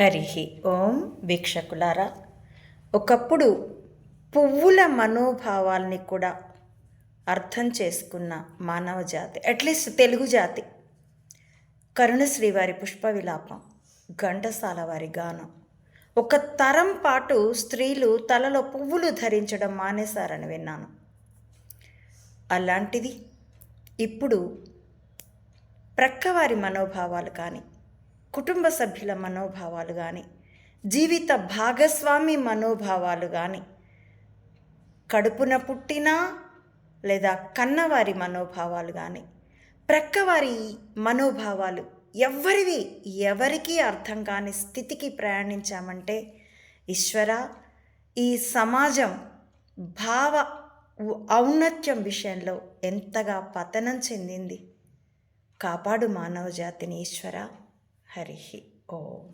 హరి. ఓం వీక్షకులారా ఒకప్పుడు పువ్వుల మనోభావాల్ని కూడా అర్థం చేసుకున్న మానవ జాతి అట్లీస్ట్ తెలుగు జాతి. కరుణశ్రీ వారి పుష్ప విలాపం ఘంటసాల వారి గానం. ఒక తరం పాటు స్త్రీలు తలలో పువ్వులు ధరించడం మానేశారని విన్నాను. అలాంటిది ఇప్పుడు ప్రక్కవారి మనోభావాలు కానీ కుటుంబ సభ్యుల మనోభావాలు కానీ జీవిత భాగస్వామి మనోభావాలు కానీ కడుపున పుట్టినా లేదా కన్నవారి మనోభావాలు కానీ ప్రక్కవారి మనోభావాలు ఎవరివి ఎవరికీ అర్థం కాని స్థితికి ప్రయాణించామంటే ఈశ్వర ఈ సమాజం భావ ఔన్నత్యం విషయంలో ఎంతగా పతనం చెందింది. కాపాడు మానవ జాతిని ఈశ్వర. హరి ఓం